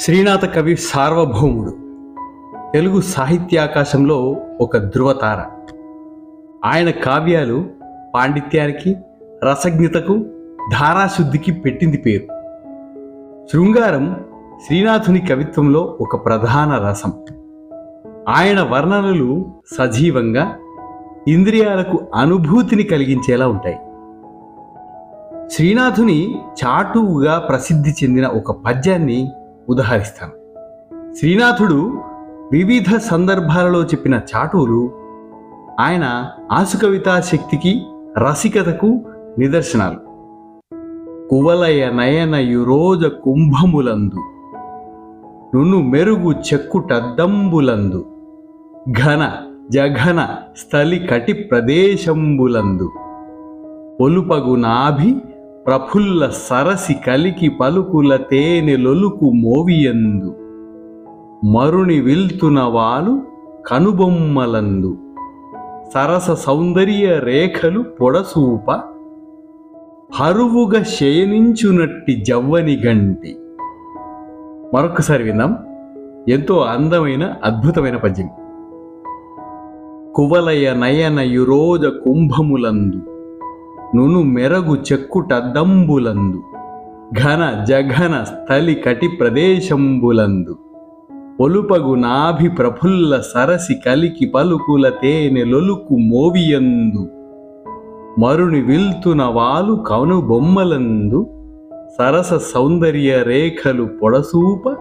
శ్రీనాథ కవి సార్వభౌముడు. తెలుగు సాహిత్యాకాశంలో ఒక ధృవతార. ఆయన కావ్యాలు పాండిత్యానికి రసజ్ఞతకు ధారాశుద్ధికి పెట్టింది పేరు. శృంగారం శ్రీనాథుని కవిత్వంలో ఒక ప్రధాన రసం. ఆయన వర్ణనలు సజీవంగా ఇంద్రియాలకు అనుభూతిని కలిగించేలా ఉంటాయి. శ్రీనాథుని చాటువుగా ప్రసిద్ధి చెందిన ఒక పద్యాన్ని ఉదహరిస్తాను. శ్రీనాథుడు వివిధ సందర్భాలలో చెప్పిన చాటువులు ఆయన ఆసుకవితా శక్తికి రసికతకు నిదర్శనాలు. కువలయ నయన యురోజ కుంభములందు నును మెరుగు చెక్కుటద్దంబులందు ఘన జఘన స్థలి కటి ప్రదేశంబులందు పొలుపగు నాభి ప్రఫుల్ల సరసి కలికి పలుకుల తేనె లొలుకు మోవియందు. మరుని విల్తున వాలు కనుబొమ్మలందు. సరస సౌందర్య రేఖలు పొడసూప. హరువుగా శయనించునట్టి జవ్వని గంటి. మరొకసారి విందాం ఎంతో అందమైన అద్భుతమైన పద్యం. కువలయ నయన యురోజ కుంభములందు. నును మెరగు చెక్కుటద్దంబులందు ఘన జఘన స్థలి కటి ప్రదేశంబులందు. ఒలుపగు నాభి ప్రఫుల్ల సరసి కలికి పలుకుల తేనె లొలుకు మోవియందు. మరుని విల్తున వాలు కను బొమ్మలందు. సరస సౌందర్య రేఖలు పొడసూప.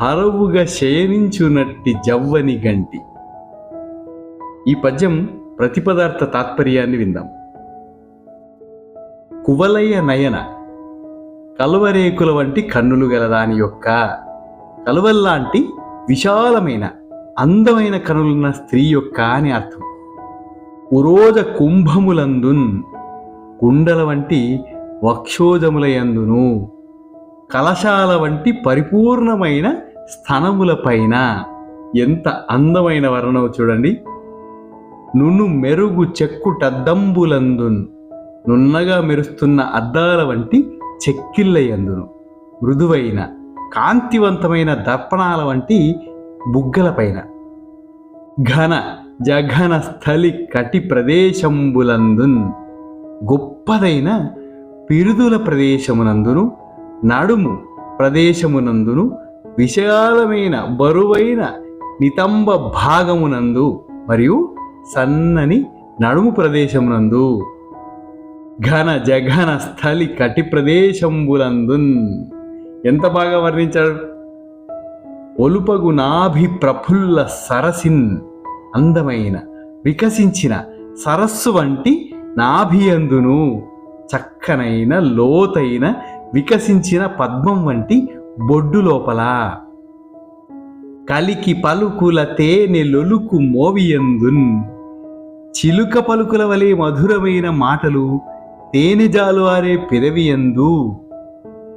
హరవుగా శయనించునట్టి జవ్వని గంటి. ఈ పద్యం ప్రతిపదార్థ తాత్పర్యాన్ని విందాం. కువలయ నయన కలువరేకుల వంటి కన్నులు గల దాని యొక్క కలువల్లాంటి విశాలమైన అందమైన కనులున్న స్త్రీ యొక్క అని అర్థం. ఉరోజ కుంభములందున్ కుండల వంటి వక్షోజములయందును కలశాల వంటి పరిపూర్ణమైన స్థనములపైన ఎంత అందమైన వర్ణం చూడండి. నును మెరుగు చెక్కుటద్దంబులందున్ నున్నగా మెరుస్తున్న అద్దాల వంటి చెక్కిళ్ళయందును మృదువైన కాంతివంతమైన దర్పణాల వంటి బుగ్గలపైన ఘన జఘన స్థలి కటి ప్రదేశంబులందున్. గొప్పదైన పిరుదుల ప్రదేశమునందును నడుము ప్రదేశమునందును విశాలమైన బరువైన నితంబ భాగమునందు మరియు సన్నని నడుము ప్రదేశమునందు. ఘన జఘన స్థలి కటి ప్రదేశంబులందున్. ఎంత బాగా వర్ణించాడు? ఒలుపగు నాభి ప్రఫుల్ల సరసిన్ అందమైన వికసించిన సరస్సు వంటి నాభియందును. చక్కనైన లోతైన వికసించిన పద్మం వంటి బొడ్డు లోపల. కలికి పలుకుల తేనె లొలుకు మోవియందున్. చిలుక పలుకుల వలె మధురమైన మాటలు తేనె జాలువారే పెదవియందు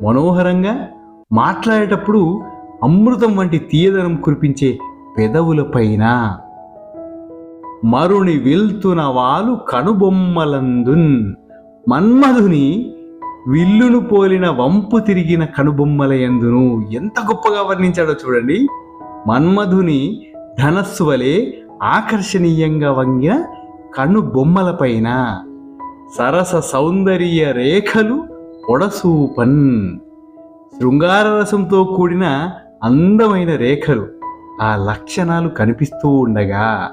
మనోహరంగా మాట్లాడేటప్పుడు అమృతం వంటి తీయదనం కురిపించే పెదవులపైన మరుని వెళ్తున్న వాలు కనుబొమ్మలందున్. మన్మధుని విల్లును పోలిన వంపు తిరిగిన కనుబొమ్మలయందును ఎంత గొప్పగా వర్ణించాడో చూడండి. మన్మధుని ధనస్సు వలె ఆకర్షణీయంగా వంగిన కనుబొమ్మలపైన సరస సౌందర్య రేఖలు పొడసూపన్. శృంగార రసంతో కూడిన అందమైన రేఖలు ఆ లక్షణాలు కనిపిస్తూ ఉండగా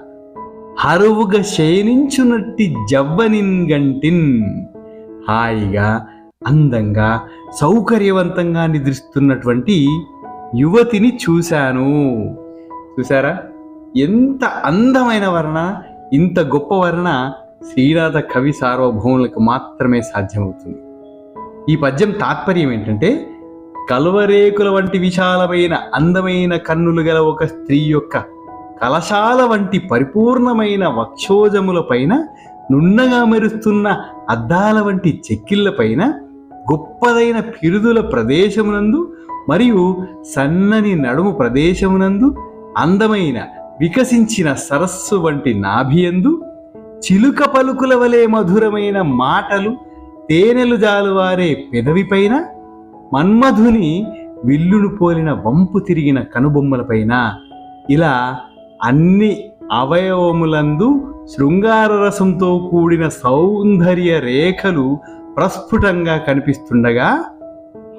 హరువుగా శయనించునట్టి జవ్వనిన్ గంటిన్. హాయిగా అందంగా సౌకర్యవంతంగా నిద్రిస్తున్నటువంటి యువతిని చూశాను. చూసారా ఎంత అందమైన వర్ణ ఇంత గొప్ప వర్ణ శ్రీరాధ కవి సార్వభౌములకు మాత్రమే సాధ్యమవుతుంది. ఈ పద్యం తాత్పర్యం ఏంటంటే కలువరేకుల వంటి విశాలమైన అందమైన కన్నులు గల ఒక స్త్రీ యొక్క కలశాల వంటి పరిపూర్ణమైన వక్షోజములపైన నున్నగా మెరుస్తున్న అద్దాల వంటి చెక్కిళ్ళపైన గొప్పదైన పిరుదుల ప్రదేశమునందు మరియు సన్నని నడుము ప్రదేశమునందు అందమైన వికసించిన సరస్సు వంటి నాభియందు చిలుక పలుకుల వలె మధురమైన మాటలు తేనెలు జాలువారే పెదవిపైన మన్మధుని విల్లును పోలిన వంపు తిరిగిన కనుబొమ్మలపైన. ఇలా అన్ని అవయవములందు శృంగార రసంతో కూడిన సౌందర్య రేఖలు ప్రస్ఫుటంగా కనిపిస్తుండగా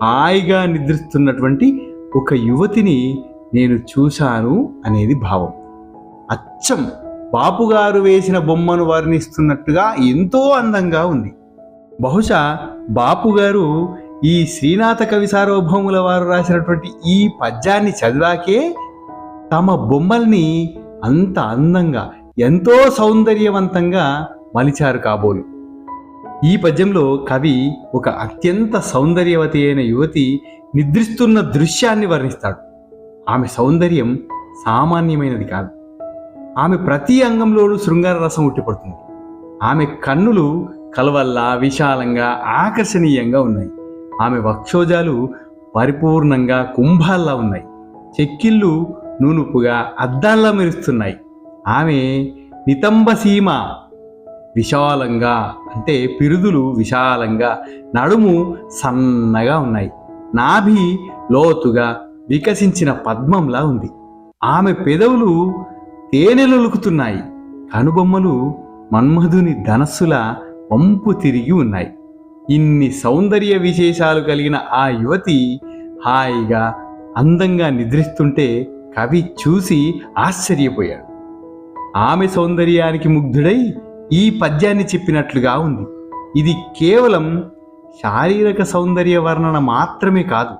హాయిగా నిద్రిస్తున్నటువంటి ఒక యువతిని నేను చూశాను అనేది భావం. అచ్చం! బాపుగారు వేసిన బొమ్మను వర్ణిస్తున్నట్టుగా ఎంతో అందంగా ఉంది. బహుశా బాపుగారు ఈ శ్రీనాథ కవి సార్వభౌముల వారు రాసినటువంటి ఈ పద్యాన్ని చదివాకే తమ బొమ్మల్ని అంత అందంగా ఎంతో సౌందర్యవంతంగా మలిచారు కాబోలు. ఈ పద్యంలో కవి ఒక అత్యంత సౌందర్యవతి అయిన యువతి నిద్రిస్తున్న దృశ్యాన్ని వర్ణిస్తాడు. ఆమె సౌందర్యం సామాన్యమైనది కాదు. ఆమె ప్రతి అంగంలోనూ శృంగార రసం ఉట్టిపడుతుంది. ఆమె కన్నులు కలవల్లా విశాలంగా ఆకర్షణీయంగా ఉన్నాయి. ఆమె వక్షోజాలు పరిపూర్ణంగా కుంభాల్లా ఉన్నాయి. చెక్కిళ్ళు నూనుపుగా అద్దాల్లా మెరుస్తున్నాయి. ఆమె నితంబసీమ విశాలంగా అంటే పిరుదులు విశాలంగా నడుము సన్నగా ఉన్నాయి. నాభి లోతుగా వికసించిన పద్మంలా ఉంది. ఆమె పెదవులు తేనెలొలుకుతున్నాయి. కనుబొమ్మలు మన్మధుని ధనస్సుల వంపు తిరిగి ఉన్నాయి. ఇన్ని సౌందర్య విశేషాలు కలిగిన ఆ యువతి హాయిగా అందంగా నిద్రిస్తుంటే కవి చూసి ఆశ్చర్యపోయాడు. ఆమె సౌందర్యానికి ముగ్ధుడై ఈ పద్యాన్ని చెప్పినట్లుగా ఉంది. ఇది కేవలం శారీరక సౌందర్య వర్ణన మాత్రమే కాదు.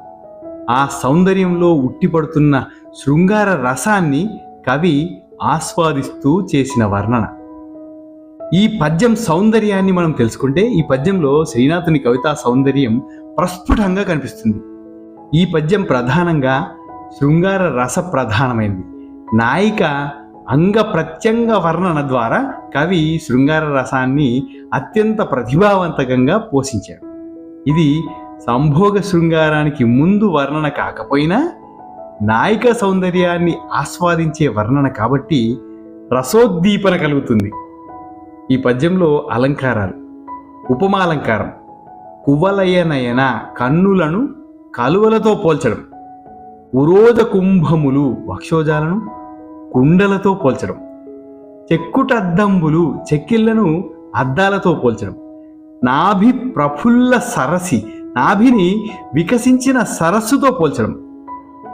ఆ సౌందర్యంలో ఉట్టిపడుతున్న శృంగార రసాన్ని కవి ఆస్వాదిస్తూ చేసిన వర్ణన. ఈ పద్యం సౌందర్యాన్ని మనం తెలుసుకుంటే ఈ పద్యంలో శ్రీనాథుని కవితా సౌందర్యం ప్రస్ఫుటంగా కనిపిస్తుంది. ఈ పద్యం ప్రధానంగా శృంగార రస ప్రధానమైనది. నాయిక అంగ ప్రత్యంగ వర్ణన ద్వారా కవి శృంగార రసాన్ని అత్యంత ప్రతిభావంతకంగా పోషించాడు. ఇది సంభోగ శృంగారానికి ముందు వర్ణన కాకపోయినా నాయిక సౌందర్యాన్ని ఆస్వాదించే వర్ణన కాబట్టి రసోద్దీపన కలుగుతుంది. ఈ పద్యంలో అలంకారాలు. ఉపమాలంకారం. కువలయనయన కన్నులను కలువలతో పోల్చడం. ఉరోజ కుంభములు వక్షోజాలను కుండలతో పోల్చడం. చెక్కుటద్దంబులు చెక్కిళ్ళను అద్దాలతో పోల్చడం. నాభి ప్రఫుల్ల సరసి నాభిని వికసించిన సరస్సుతో పోల్చడం.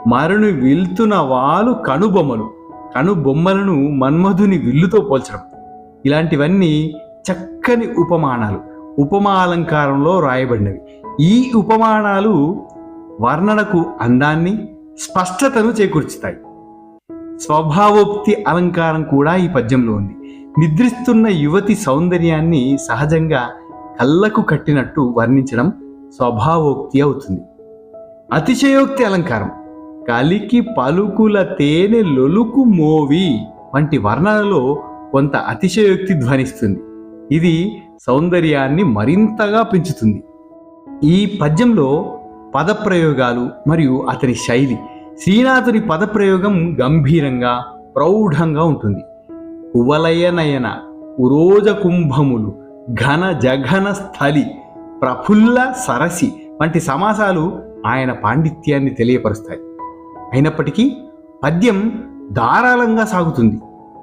మరుని విల్తున వాళ్ళు కనుబొమ్మలు. కనుబొమ్మలను మన్మధుని విల్లుతో పోల్చడం. ఇలాంటివన్నీ చక్కని ఉపమానాలు. ఉపమాలంకారంలో రాయబడినవి. ఈ ఉపమానాలు వర్ణనకు అందాన్ని స్పష్టతను చేకూర్చుతాయి. స్వభావోక్తి అలంకారం కూడా ఈ పద్యంలో ఉంది. నిద్రిస్తున్న యువతి సౌందర్యాన్ని సహజంగా కళ్ళకు కట్టినట్టు వర్ణించడం స్వభావోక్తి అవుతుంది. అతిశయోక్తి అలంకారం. కలికి పలుకుల తేనె లొలుకు మోవి వంటి వర్ణనలో కొంత అతిశయోక్తి ధ్వనిస్తుంది. ఇది సౌందర్యాన్ని మరింతగా పెంచుతుంది. ఈ పద్యంలో పదప్రయోగాలు మరియు అతని శైలి శ్రీనాథుని పదప్రయోగం గంభీరంగా ప్రౌఢంగా ఉంటుంది. కువలయనయన ఉరోజ కుంభములు ఘన జఘన స్థలి ప్రఫుల్ల సరసి వంటి సమాసాలు ఆయన పాండిత్యాన్ని తెలియపరుస్తాయి. అయినప్పటికీ పద్యం ధారాళంగా సాగుతుంది.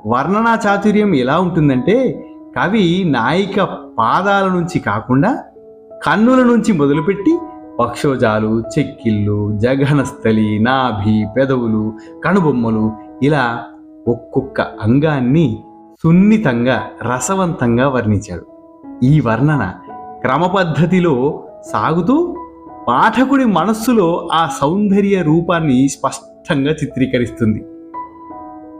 వర్ణనా చాతుర్యం ఎలా ఉంటుందంటే కవి నాయిక పాదాల నుంచి కాకుండా కన్నుల నుంచి మొదలుపెట్టి పక్షోజాలు చెక్కిళ్ళు జఘనస్థలి నాభి పెదవులు కనుబొమ్మలు ఇలా ఒక్కొక్క అంగాన్ని సున్నితంగా రసవంతంగా వర్ణించాడు. ఈ వర్ణన క్రమపద్ధతిలో సాగుతూ పాఠకుడి మనస్సులో ఆ సౌందర్య రూపాన్ని స్పష్టంగా చిత్రీకరిస్తుంది.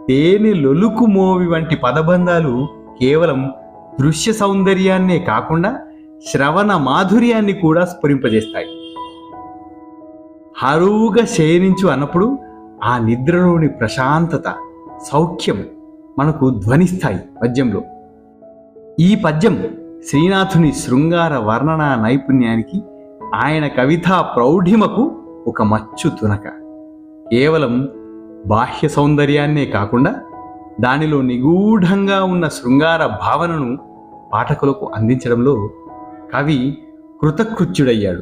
తేనె లొలుకు మోవి వంటి పదబంధాలు కేవలం దృశ్య సౌందర్యాన్నే కాకుండా శ్రవణ మాధుర్యాన్ని కూడా స్ఫురింపజేస్తాయి. హరువుగా శయనించు అన్నప్పుడు ఆ నిద్రలోని ప్రశాంతత సౌఖ్యం మనకు ధ్వనిస్తాయి పద్యంలో. ఈ పద్యం శ్రీనాథుని శృంగార వర్ణనా నైపుణ్యానికి ఆయన కవితా ప్రౌఢిమకు ఒక మచ్చు తునక. కేవలం బాహ్య సౌందర్యాన్నే కాకుండా దానిలో నిగూఢంగా ఉన్న శృంగార భావనను పాఠకులకు అందించడంలో కవి కృతకృత్యుడయ్యాడు.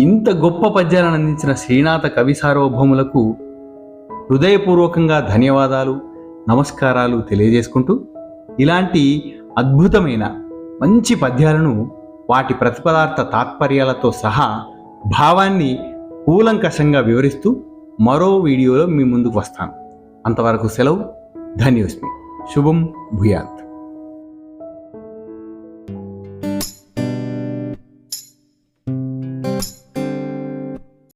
ఇంత గొప్ప పద్యాలను అందించిన శ్రీనాథ కవి సార్వభౌములకు హృదయపూర్వకంగా ధన్యవాదాలు నమస్కారాలు తెలియజేసుకుంటూ ఇలాంటి అద్భుతమైన మంచి పద్యాలను వాటి ప్రతిపదార్థ తాత్పర్యాలతో సహా భావాన్ని కూలంకషంగా వివరిస్తూ మరో వీడియోలో మీ ముందుకు వస్తాను. అంతవరకు సెలవు. ధన్యోస్మి శుభం భూయాత్.